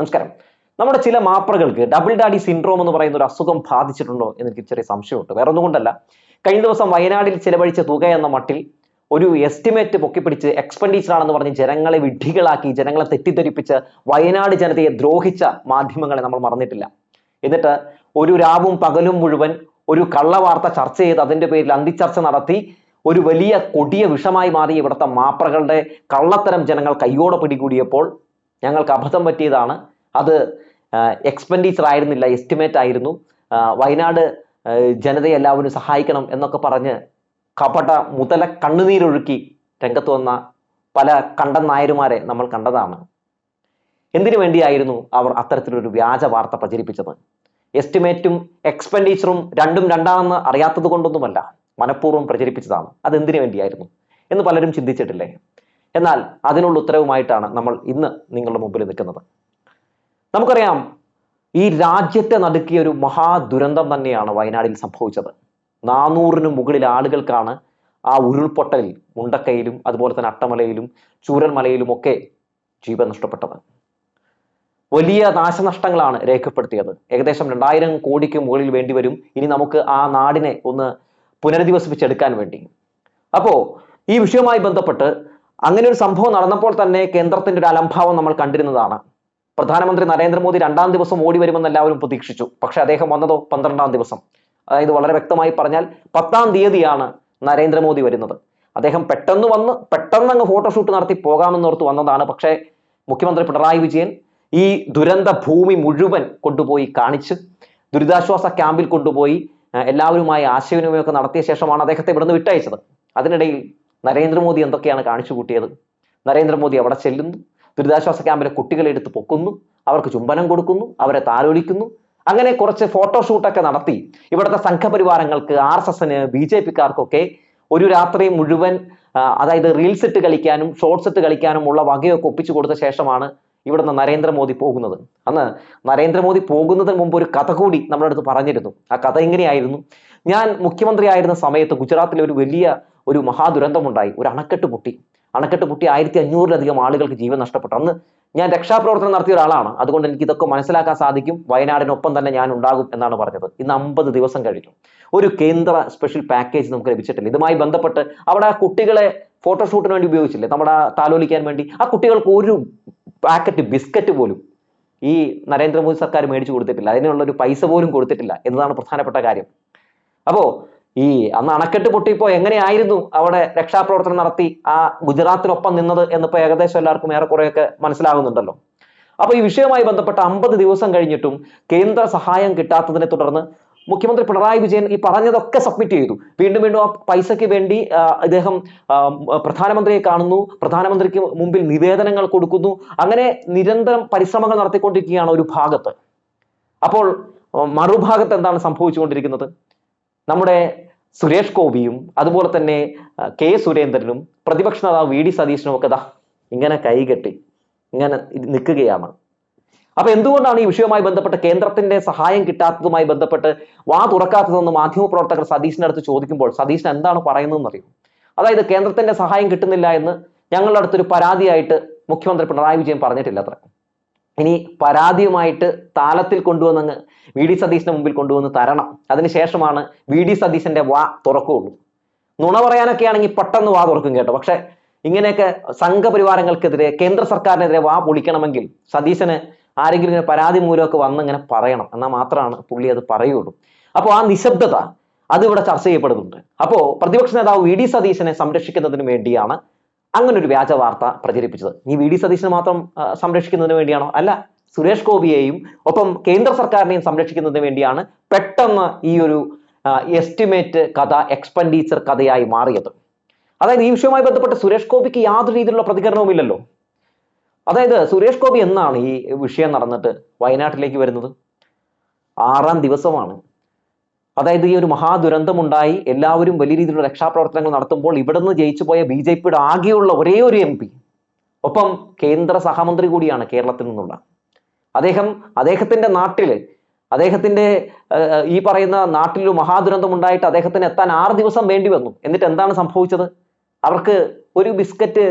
നമസ്കാരം. നമ്മുടെ ചില മാപ്പറകൾക്ക് ഡബിൾ ഡാഡി സിൻഡ്രോം എന്ന് പറയുന്ന ഒരു അസുഖം ബാധിച്ചിട്ടുണ്ടോ എന്ന് എനിക്ക് ചെറിയ സംശയമുണ്ട്. വേറെ ഒന്നുകൊണ്ടല്ല കഴിഞ്ഞ ദിവസം വയനാടിൽ ചിലവഴിച്ച തുക എന്ന മട്ടിൽ ഒരു എസ്റ്റിമേറ്റ് പൊക്കിപ്പിടിച്ച് എക്സ്പെൻഡിച്ചർ ആണെന്ന് പറഞ്ഞ് ജനങ്ങളെ വിഡ്ഢികളാക്കി ജനങ്ങളെ തെറ്റിദ്ധരിപ്പിച്ച് വയനാട് ജനതയെ ദ്രോഹിച്ച മാധ്യമങ്ങളെ നമ്മൾ മറന്നിട്ടില്ല. എന്നിട്ട് ഒരു രാവും പകലും മുഴുവൻ ഒരു കള്ളവാർത്ത ചർച്ച ചെയ്ത് അതിന്റെ പേരിൽ അന്തിച്ചർച്ച നടത്തി ഒരു വലിയ കൊടിയ വിഷമായി മാറി ഇവിടുത്തെ മാപ്രകളുടെ കള്ളത്തരം ജനങ്ങൾ കയ്യോടെ പിടികൂടിയപ്പോൾ ഞങ്ങൾക്ക് അബദ്ധം പറ്റിയതാണ് അത് എക്സ്പെൻഡിച്ചർ ആയിരുന്നില്ല എസ്റ്റിമേറ്റ് ആയിരുന്നു. വയനാട് ജനതയെ എല്ലാവരും സഹായിക്കണം എന്നൊക്കെ പറഞ്ഞ് കപട മുതല കണ്ണുനീരൊഴുക്കി രംഗത്ത് വന്ന പല കണ്ടൻ നായരുമാരെ നമ്മൾ കണ്ടതാണ്. എന്തിനു വേണ്ടിയായിരുന്നു അവർ അത്തരത്തിലൊരു വ്യാജ വാർത്ത പ്രചരിപ്പിച്ചത്? എസ്റ്റിമേറ്റും എക്സ്പെൻഡിച്ചറും രണ്ടും രണ്ടാണെന്ന് അറിയാത്തത് കൊണ്ടൊന്നുമല്ല മനഃപൂർവം പ്രചരിപ്പിച്ചതാണ്. അതെന്തിനു വേണ്ടിയായിരുന്നു എന്ന് പലരും ചിന്തിച്ചിട്ടില്ലേ? എന്നാൽ അതിനുള്ള ഉത്തരവുമായിട്ടാണ് നമ്മൾ ഇന്ന് നിങ്ങളുടെ മുമ്പിൽ നിൽക്കുന്നത്. നമുക്കറിയാം ഈ രാജ്യത്തെ നടുക്കിയ ഒരു മഹാദുരന്തം തന്നെയാണ് വയനാടിൽ സംഭവിച്ചത്. നാനൂറിന് മുകളിൽ ആളുകൾക്കാണ് ആ ഉരുൾപൊട്ടലിൽ മുണ്ടക്കയിലും അതുപോലെ തന്നെ അട്ടമലയിലും ചൂരൽമലയിലും ഒക്കെ ജീവൻ നഷ്ടപ്പെട്ടത്. വലിയ നാശനഷ്ടങ്ങളാണ് രേഖപ്പെടുത്തിയത്. ഏകദേശം രണ്ടായിരം കോടിക്ക് മുകളിൽ വേണ്ടി വരും. ഇനി നമുക്ക് ആ നാടിനെ ഒന്ന് പുനരധിവസിപ്പിച്ചെടുക്കാൻ വേണ്ടി. അപ്പോ ഈ വിഷയവുമായി ബന്ധപ്പെട്ട് അങ്ങനെ ഒരു സംഭവം നടന്നപ്പോൾ തന്നെ കേന്ദ്രത്തിന്റെ ഒരു അലംഭാവം നമ്മൾ കണ്ടിരുന്നതാണ്. പ്രധാനമന്ത്രി നരേന്ദ്രമോദി രണ്ടാം ദിവസം ഓടി വരുമെന്ന് എല്ലാവരും പ്രതീക്ഷിച്ചു. പക്ഷെ അദ്ദേഹം വന്നതോ പന്ത്രണ്ടാം ദിവസം. അതായത് വളരെ വ്യക്തമായി പറഞ്ഞാൽ പത്താം തീയതിയാണ് നരേന്ദ്രമോദി വരുന്നത്. അദ്ദേഹം പെട്ടെന്ന് വന്ന് പെട്ടെന്ന് അങ്ങ് ഫോട്ടോഷൂട്ട് നടത്തി പോകാമെന്നോർത്ത് വന്നതാണ്. പക്ഷേ മുഖ്യമന്ത്രി പിണറായി വിജയൻ ഈ ദുരന്ത ഭൂമി മുഴുവൻ കൊണ്ടുപോയി കാണിച്ച് ദുരിതാശ്വാസ ക്യാമ്പിൽ കൊണ്ടുപോയി എല്ലാവരുമായി ആശയവിനിമയമൊക്കെ നടത്തിയ ശേഷമാണ് അദ്ദേഹത്തെ ഇവിടുന്ന് വിട്ടയച്ചത്. അതിനിടയിൽ നരേന്ദ്രമോദി എന്തൊക്കെയാണ് കാണിച്ചു കൂട്ടിയത്? നരേന്ദ്രമോദി അവിടെ ചെല്ലുന്നു. ദുരിതാശ്വാസ ക്യാമ്പിലെ കുട്ടികളെ എടുത്ത് പൊക്കുന്നു അവർക്ക് ചുംബനം കൊടുക്കുന്നു അവരെ താലോലിക്കുന്നു. അങ്ങനെ കുറച്ച് ഫോട്ടോഷൂട്ടൊക്കെ നടത്തി. ഇവിടുത്തെ സംഘപരിവാരങ്ങൾക്ക് ആർ എസ് എസിന് ബി ജെ പിക്കാർക്കൊക്കെ ഒരു രാത്രി മുഴുവൻ അതായത് റീൽസ് ഇട്ട് കളിക്കാനും ഷോർട്സ് ഇട്ട് കളിക്കാനും ഉള്ള വകയൊക്കെ ഒപ്പിച്ചു കൊടുത്ത ശേഷമാണ് ഇവിടുന്ന് നരേന്ദ്രമോദി പോകുന്നത്. അന്ന് നരേന്ദ്രമോദി പോകുന്നതിന് മുമ്പ് ഒരു കഥ കൂടി നമ്മുടെ അടുത്ത് പറഞ്ഞിരുന്നു. ആ കഥ ഇങ്ങനെയായിരുന്നു ഞാൻ മുഖ്യമന്ത്രി ആയിരുന്ന സമയത്ത് ഗുജറാത്തിലെ ഒരു വലിയ ഒരു മഹാദുരന്തമുണ്ടായി. ഒരു അണക്കെട്ട് പൊട്ടി. അണക്കെട്ട് പൊട്ടി ആയിരത്തി അഞ്ഞൂറിലധികം ആളുകൾക്ക് ജീവൻ നഷ്ടപ്പെട്ടു. അന്ന് ഞാൻ രക്ഷാപ്രവർത്തനം നടത്തിയ ഒരാളാണ്. അതുകൊണ്ട് എനിക്ക് ഇതൊക്കെ മനസ്സിലാക്കാൻ സാധിക്കും. വയനാടിനൊപ്പം തന്നെ ഞാൻ ഉണ്ടാകും എന്നാണ് പറഞ്ഞത്. ഇന്ന് അമ്പത് ദിവസം കഴിഞ്ഞു. ഒരു കേന്ദ്ര സ്പെഷ്യൽ പാക്കേജ് നമുക്ക് ലഭിച്ചിട്ടില്ല. ഇതുമായി ബന്ധപ്പെട്ട് അവിടെ ആ കുട്ടികളെ ഫോട്ടോഷൂട്ടിന് വേണ്ടി ഉപയോഗിച്ചില്ലേ? നമ്മുടെ താലോലിക്കാൻ വേണ്ടി. ആ കുട്ടികൾക്ക് ഒരു പാക്കറ്റ് ബിസ്ക്കറ്റ് പോലും ഈ നരേന്ദ്രമോദി സർക്കാർ മേടിച്ചു കൊടുത്തിട്ടില്ല. അതിനുള്ള ഒരു പൈസ പോലും കൊടുത്തിട്ടില്ല എന്നതാണ് പ്രധാനപ്പെട്ട കാര്യം. അപ്പോ ഈ അന്ന് അണക്കെട്ട് പൊട്ടിയപ്പോ എങ്ങനെയായിരുന്നു അവിടെ രക്ഷാപ്രവർത്തനം നടത്തി ആ ഗുജറാത്തിനൊപ്പം നിന്നത് എന്നിപ്പോ ഏകദേശം എല്ലാവർക്കും ഏറെക്കുറെയൊക്കെ മനസ്സിലാകുന്നുണ്ടല്ലോ. അപ്പൊ ഈ വിഷയവുമായി ബന്ധപ്പെട്ട അമ്പത് ദിവസം കഴിഞ്ഞിട്ടും കേന്ദ്ര സഹായം കിട്ടാത്തതിനെ തുടർന്ന് മുഖ്യമന്ത്രി പിണറായി വിജയൻ ഈ പറഞ്ഞതൊക്കെ സബ്മിറ്റ് ചെയ്തു. വീണ്ടും വീണ്ടും ആ പൈസയ്ക്ക് വേണ്ടി അദ്ദേഹം പ്രധാനമന്ത്രിയെ കാണുന്നു പ്രധാനമന്ത്രിക്ക് മുമ്പിൽ നിവേദനങ്ങൾ കൊടുക്കുന്നു. അങ്ങനെ നിരന്തരം പരിശ്രമങ്ങൾ നടത്തിക്കൊണ്ടിരിക്കുകയാണ് ഒരു ഭാഗത്ത്. അപ്പോൾ മറുഭാഗത്ത് എന്താണ് സംഭവിച്ചുകൊണ്ടിരിക്കുന്നത്? നമ്മുടെ സുരേഷ് ഗോപിയും അതുപോലെ തന്നെ കെ സുരേന്ദ്രനും പ്രതിപക്ഷ നേതാവ് വി ഡി സതീശനും ഒക്കെ ദാ ഇങ്ങനെ കൈകെട്ടി ഇങ്ങനെ നിൽക്കുകയാണ്. അപ്പൊ എന്തുകൊണ്ടാണ് ഈ വിഷയവുമായി ബന്ധപ്പെട്ട് കേന്ദ്രത്തിന്റെ സഹായം കിട്ടാത്തതുമായി ബന്ധപ്പെട്ട് വാ തുറക്കാത്തതെന്ന് മാധ്യമപ്രവർത്തകർ സതീശിന്റെ അടുത്ത് ചോദിക്കുമ്പോൾ സതീശൻ എന്താണ് പറയുന്നതെന്ന് അറിയും അതായത് കേന്ദ്രത്തിന്റെ സഹായം കിട്ടുന്നില്ല എന്ന് ഞങ്ങളുടെ അടുത്തൊരു പരാതിയായിട്ട് മുഖ്യമന്ത്രി പിണറായി വിജയൻ പറഞ്ഞിട്ടില്ല അത്ര. ഇനി പരാതിയുമായിട്ട് താലത്തിൽ കൊണ്ടുവന്നങ്ങ് വി ഡി സതീശിന്റെ മുമ്പിൽ കൊണ്ടുവന്ന് തരണം. അതിനുശേഷമാണ് വി ഡി സതീശന്റെ വാ തുറക്കുകയുള്ളൂ. നുണ പറയാനൊക്കെ ആണെങ്കിൽ പെട്ടെന്ന് വാ തുറക്കും കേട്ടോ. പക്ഷെ ഇങ്ങനെയൊക്കെ സംഘപരിവാരങ്ങൾക്കെതിരെ കേന്ദ്ര സർക്കാരിനെതിരെ വാ പൊളിക്കണമെങ്കിൽ സതീശന് ആരെങ്കിലും ഇങ്ങനെ പരാതി മൂലമൊക്കെ വന്ന് ഇങ്ങനെ പറയണം. എന്നാൽ മാത്രമാണ് പുള്ളി അത് പറയുള്ളൂ. അപ്പോൾ ആ നിശബ്ദത അതിവിടെ ചർച്ച ചെയ്യപ്പെടുന്നുണ്ട്. അപ്പോൾ പ്രതിപക്ഷ നേതാവ് വി ഡി സതീശനെ സംരക്ഷിക്കുന്നതിന് വേണ്ടിയാണ് അങ്ങനെ ഒരു വ്യാജ വാർത്ത പ്രചരിപ്പിച്ചത്. ഈ വി ഡി സതീശനെ മാത്രം സംരക്ഷിക്കുന്നതിന് വേണ്ടിയാണോ? അല്ല സുരേഷ് ഗോപിയെയും ഒപ്പം കേന്ദ്ര സർക്കാരിനെയും സംരക്ഷിക്കുന്നതിന് വേണ്ടിയാണ് പെട്ടെന്ന് ഈ ഒരു എസ്റ്റിമേറ്റ് കഥ എക്സ്പെൻഡിച്ചർ കഥയായി മാറിയത്. അതായത് ഈ വിഷയവുമായി ബന്ധപ്പെട്ട് സുരേഷ് ഗോപിക്ക് യാതൊരു രീതിയിലുള്ള പ്രതികരണവും ഇല്ലല്ലോ. അതായത് സുരേഷ് ഗോപി എന്നാണ് ഈ വിഷയം നടന്നിട്ട് വയനാട്ടിലേക്ക് വരുന്നത്? ആറാം ദിവസമാണ്. അതായത് ഈ ഒരു മഹാദുരന്തമുണ്ടായി എല്ലാവരും വലിയ രീതിയിലുള്ള രക്ഷാപ്രവർത്തനങ്ങൾ നടത്തുമ്പോൾ ഇവിടുന്ന് ജയിച്ചു പോയ ബി ജെ പിയുടെ ആകെയുള്ള ഒരേ ഒരു എം പി. ഒപ്പം കേന്ദ്ര സഹമന്ത്രി കൂടിയാണ് കേരളത്തിൽ നിന്നുള്ള. അദ്ദേഹം അദ്ദേഹത്തിന്റെ നാട്ടിൽ അദ്ദേഹത്തിന്റെ ഈ പറയുന്ന നാട്ടിൽ ഒരു മഹാദുരന്തം ഉണ്ടായിട്ട് അദ്ദേഹത്തിന് എത്താൻ ആറ് ദിവസം വേണ്ടി വന്നു. എന്നിട്ട് എന്താണ് സംഭവിച്ചത്? അവർക്ക് ഒരു ബിസ്ക്കറ്റ്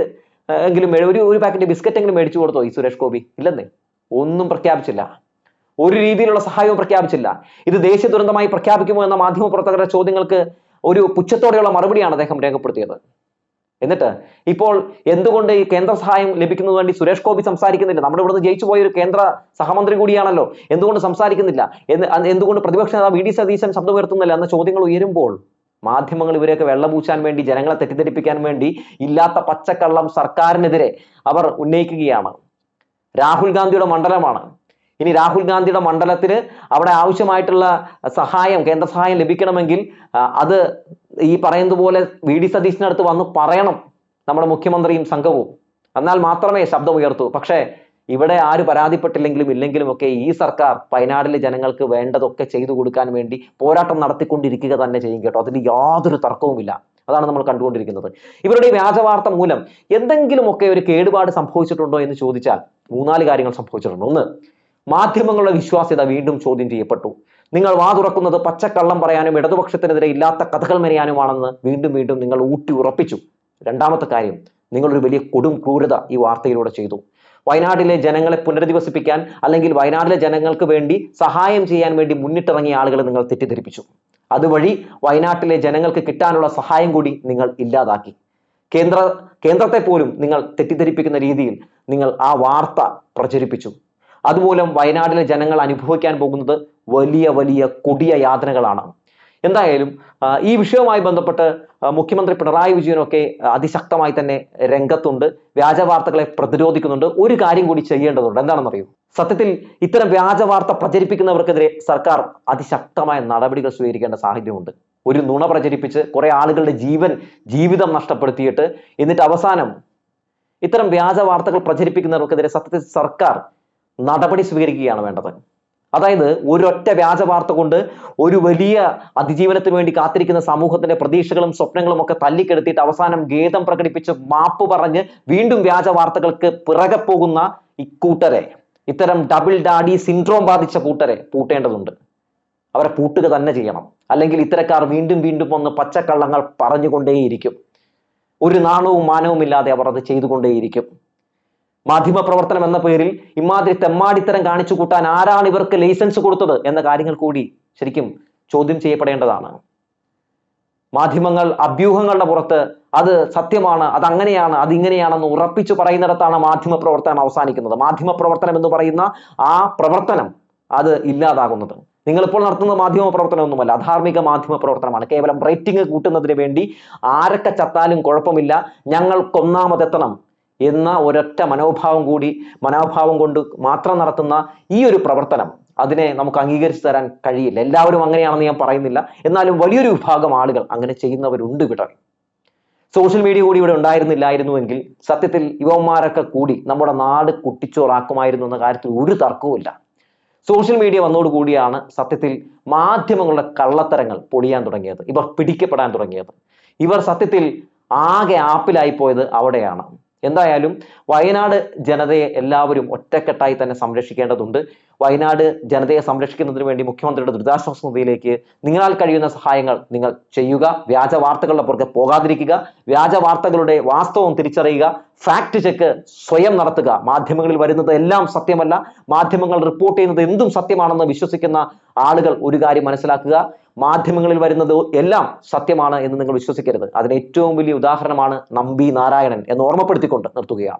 എങ്കിലും ഒരു ഒരു പാക്കറ്റ് ബിസ്ക്കറ്റ് എങ്കിലും മേടിച്ചു കൊടുത്തോ ഈ സുരേഷ് ഗോപി? ഇല്ലെന്നേ? ഒന്നും പ്രഖ്യാപിച്ചില്ല. ഒരു രീതിയിലുള്ള സഹായവും പ്രഖ്യാപിച്ചില്ല. ഇത് ദേശീയ ദുരന്തമായി പ്രഖ്യാപിക്കുമോ എന്ന മാധ്യമ പ്രവർത്തകരുടെ ചോദ്യങ്ങൾക്ക് ഒരു പുച്ഛത്തോടെയുള്ള മറുപടിയാണ് അദ്ദേഹം രേഖപ്പെടുത്തിയത്. എന്നിട്ട് ഇപ്പോൾ എന്തുകൊണ്ട് ഈ കേന്ദ്ര സഹായം ലഭിക്കുന്നതിന് വേണ്ടി സുരേഷ് ഗോപി സംസാരിക്കുന്നില്ല? നമ്മുടെ ഇവിടുന്ന് ജയിച്ചു പോയ ഒരു കേന്ദ്ര സഹമന്ത്രി കൂടിയാണല്ലോ. എന്തുകൊണ്ട് സംസാരിക്കുന്നില്ല? എന്തുകൊണ്ട് പ്രതിപക്ഷ നേതാവ് വി ഡി സതീശൻ ശബ്ദമുയർത്തുന്നില്ല എന്ന ചോദ്യങ്ങൾ ഉയരുമ്പോൾ മാധ്യമങ്ങൾ ഇവരെയൊക്കെ വെള്ളപൂച്ചാൻ വേണ്ടി ജനങ്ങളെ തെറ്റിദ്ധരിപ്പിക്കാൻ വേണ്ടി ഇല്ലാത്ത പച്ചക്കള്ളം സർക്കാരിനെതിരെ അവർ ഉന്നയിക്കുകയാണ്. രാഹുൽ ഗാന്ധിയുടെ മണ്ഡലമാണ്. ഇനി രാഹുൽ ഗാന്ധിയുടെ മണ്ഡലത്തിന് അവിടെ ആവശ്യമായിട്ടുള്ള സഹായം കേന്ദ്ര സഹായം ലഭിക്കണമെങ്കിൽ അത് ഈ പറയുന്നത് പോലെ വി ഡി സതീശിനടുത്ത് വന്ന് പറയണം നമ്മുടെ മുഖ്യമന്ത്രിയും സംഘവും. എന്നാൽ മാത്രമേ ശബ്ദം ഉയർത്തൂ. പക്ഷേ ഇവിടെ ആര് പരാതിപ്പെട്ടില്ലെങ്കിലും ഇല്ലെങ്കിലും ഒക്കെ ഈ സർക്കാർ വയനാടിലെ ജനങ്ങൾക്ക് വേണ്ടതൊക്കെ ചെയ്തു കൊടുക്കാൻ വേണ്ടി പോരാട്ടം നടത്തിക്കൊണ്ടിരിക്കുക തന്നെ ചെയ്യും കേട്ടോ. അതിന് യാതൊരു തർക്കവുമില്ല. അതാണ് നമ്മൾ കണ്ടുകൊണ്ടിരിക്കുന്നത്. ഇവരുടെ വ്യാജവാർത്ത വ്യാജ വാർത്ത മൂലം എന്തെങ്കിലുമൊക്കെ ഒരു കേടുപാട് സംഭവിച്ചിട്ടുണ്ടോ എന്ന് ചോദിച്ചാൽ മൂന്നാൽ കാര്യങ്ങൾ സംഭവിച്ചിട്ടുണ്ട്. ഒന്ന് മാധ്യമങ്ങളുടെ വിശ്വാസ്യത വീണ്ടും ചോദ്യം ചെയ്യപ്പെട്ടു. നിങ്ങൾ വാ തുറക്കുന്നത് പച്ചക്കള്ളം പറയാനും ഇടതുപക്ഷത്തിനെതിരെ ഇല്ലാത്ത കഥകൾ മെനയാനുമാണെന്ന് വീണ്ടും വീണ്ടും നിങ്ങൾ ഊട്ടി ഉറപ്പിച്ചു. രണ്ടാമത്തെ കാര്യം നിങ്ങളൊരു വലിയ കൊടും ക്രൂരത ഈ വാർത്തയിലൂടെ ചെയ്തു. വയനാട്ടിലെ ജനങ്ങളെ പുനരധിവസിപ്പിക്കാൻ അല്ലെങ്കിൽ വയനാട്ടിലെ ജനങ്ങൾക്ക് വേണ്ടി സഹായം ചെയ്യാൻ വേണ്ടി മുന്നിട്ടിറങ്ങിയ ആളുകളെ നിങ്ങൾ തെറ്റിദ്ധരിപ്പിച്ചു. അതുവഴി വയനാട്ടിലെ ജനങ്ങൾക്ക് കിട്ടാനുള്ള സഹായം കൂടി നിങ്ങൾ ഇല്ലാതാക്കി. കേന്ദ്ര കേന്ദ്രത്തെ പോലും നിങ്ങൾ തെറ്റിദ്ധരിപ്പിക്കുന്ന രീതിയിൽ നിങ്ങൾ ആ വാർത്ത പ്രചരിപ്പിച്ചു. അതുമൂലം വയനാട്ടിലെ ജനങ്ങൾ അനുഭവിക്കാൻ പോകുന്നത് വലിയ വലിയ കൊടിയ യാതനകളാണ്. എന്തായാലും ഈ വിഷയവുമായി ബന്ധപ്പെട്ട് മുഖ്യമന്ത്രി പിണറായി വിജയനൊക്കെ അതിശക്തമായി തന്നെ രംഗത്തുണ്ട്. വ്യാജ വാർത്തകളെ പ്രതിരോധിക്കുന്നുണ്ട്. ഒരു കാര്യം കൂടി ചെയ്യേണ്ടതുണ്ട്. എന്താണെന്നറിയൂ? സത്യത്തിൽ ഇത്തരം വ്യാജ വാർത്ത പ്രചരിപ്പിക്കുന്നവർക്കെതിരെ സർക്കാർ അതിശക്തമായ നടപടികൾ സ്വീകരിക്കേണ്ട സാഹചര്യമുണ്ട്. ഒരു നുണ പ്രചരിപ്പിച്ച് കുറെ ആളുകളുടെ ജീവൻ ജീവിതം നഷ്ടപ്പെടുത്തിയിട്ട് എന്നിട്ട് അവസാനം ഇത്തരം വ്യാജ വാർത്തകൾ പ്രചരിപ്പിക്കുന്നവർക്കെതിരെ സത്യത്തിൽ സർക്കാർ നടപടി സ്വീകരിക്കുകയാണ് വേണ്ടത്. അതായത് ഒരൊറ്റ വ്യാജ വാർത്ത കൊണ്ട് ഒരു വലിയ അതിജീവനത്തിന് വേണ്ടി കാത്തിരിക്കുന്ന സമൂഹത്തിന്റെ പ്രതീക്ഷകളും സ്വപ്നങ്ങളും ഒക്കെ തല്ലിക്കെടുത്തിയിട്ട് അവസാനം ഖേദം പ്രകടിപ്പിച്ച് മാപ്പ് പറഞ്ഞ് വീണ്ടും വ്യാജ വാർത്തകൾക്ക് പിറകെ പോകുന്ന ഇക്കൂട്ടരെ ഇത്തരം ഡബിൾ ഡാഡി സിൻഡ്രോം ബാധിച്ച കൂട്ടരെ പൂട്ടേണ്ടതുണ്ട്. അവരെ പൂട്ടുക തന്നെ ചെയ്യണം. അല്ലെങ്കിൽ ഇത്തരക്കാർ വീണ്ടും വീണ്ടും വന്ന് പച്ചക്കള്ളങ്ങൾ പറഞ്ഞുകൊണ്ടേയിരിക്കും. ഒരു നാണവും മാനവും ഇല്ലാതെ അവർ അത് ചെയ്തുകൊണ്ടേയിരിക്കും. മാധ്യമ പ്രവർത്തനം എന്ന പേരിൽ ഇമാതിരി തെമ്മാടിത്തരം കാണിച്ചു കൂട്ടാൻ ആരാണ് ഇവർക്ക് ലൈസൻസ് കൊടുത്തത് എന്ന കാര്യങ്ങൾ കൂടി ശരിക്കും ചോദ്യം ചെയ്യപ്പെടേണ്ടതാണ്. മാധ്യമങ്ങൾ അഭ്യൂഹങ്ങളുടെ പുറത്ത് അത് സത്യമാണ് അത് അങ്ങനെയാണ് അത് ഉറപ്പിച്ചു പറയുന്നിടത്താണ് മാധ്യമ പ്രവർത്തനം അവസാനിക്കുന്നത്. മാധ്യമ പ്രവർത്തനം എന്ന് പറയുന്ന ആ പ്രവർത്തനം അത് ഇല്ലാതാകുന്നത്. നിങ്ങളിപ്പോൾ നടത്തുന്ന മാധ്യമ പ്രവർത്തനമൊന്നുമല്ല അധാർമിക മാധ്യമ പ്രവർത്തനമാണ് കേവലം റേറ്റിംഗ് കൂട്ടുന്നതിന് വേണ്ടി ആരൊക്കെ ചത്താലും കുഴപ്പമില്ല ഞങ്ങൾക്കൊന്നാമതെത്തണം എന്ന ഒരൊറ്റ മനോഭാവം കൂടി മനോഭാവം കൊണ്ട് മാത്രം നടത്തുന്ന ഈ ഒരു പ്രവർത്തനം അതിനെ നമുക്ക് അംഗീകരിച്ചു തരാൻ കഴിയില്ല. എല്ലാവരും അങ്ങനെയാണെന്ന് ഞാൻ പറയുന്നില്ല. എന്നാലും വലിയൊരു വിഭാഗം ആളുകൾ അങ്ങനെ ചെയ്യുന്നവരുണ്ട് ഇവിടെ. സോഷ്യൽ മീഡിയ കൂടി ഇവിടെ ഉണ്ടായിരുന്നില്ലായിരുന്നുവെങ്കിൽ സത്യത്തിൽ യുവന്മാരൊക്കെ കൂടി നമ്മുടെ നാട് കുട്ടിച്ചോറാക്കുമായിരുന്നു എന്ന കാര്യത്തിൽ ഒരു തർക്കവുമില്ല സോഷ്യൽ മീഡിയ വന്നതോടുകൂടിയാണ് സത്യത്തിൽ മാധ്യമങ്ങളുടെ കള്ളത്തരങ്ങൾ പൊളിയാൻ തുടങ്ങിയത്. ഇവർ പിടിക്കപ്പെടാൻ തുടങ്ങിയത്. ഇവർ സത്യത്തിൽ ആകെ ആപ്പിലായി പോയത് അവിടെയാണ്. എന്തായാലും വയനാട് ജനതയെ എല്ലാവരും ഒറ്റക്കെട്ടായി തന്നെ സംരക്ഷിക്കേണ്ടതുണ്ട്. വയനാട് ജനതയെ സംരക്ഷിക്കുന്നതിന് വേണ്ടി മുഖ്യമന്ത്രിയുടെ ദുരിതാശ്വാസ നിധിയിലേക്ക് നിങ്ങളാൽ കഴിയുന്ന സഹായങ്ങൾ നിങ്ങൾ ചെയ്യുക. വ്യാജ വാർത്തകളുടെ പുറകെ പോകാതിരിക്കുക. വ്യാജ വാർത്തകളുടെ വാസ്തവം തിരിച്ചറിയുക. ഫാക്ട് ചെക്ക് സ്വയം നടത്തുക. മാധ്യമങ്ങളിൽ വരുന്നത് എല്ലാം സത്യമല്ല. മാധ്യമങ്ങൾ റിപ്പോർട്ട് ചെയ്യുന്നത് എന്തും സത്യമാണെന്ന് വിശ്വസിക്കുന്ന ആളുകൾ ഒരു കാര്യം മനസ്സിലാക്കുക. മാധ്യമങ്ങളിൽ വരുന്നത് എല്ലാം സത്യമാണ് എന്ന് നിങ്ങൾ വിശ്വസിക്കരുത്. അതിന് ഏറ്റവും വലിയ ഉദാഹരണമാണ് നമ്പി നാരായണൻ എന്ന് ഓർമ്മപ്പെടുത്തിക്കൊണ്ട് നിർത്തുകയാണ്.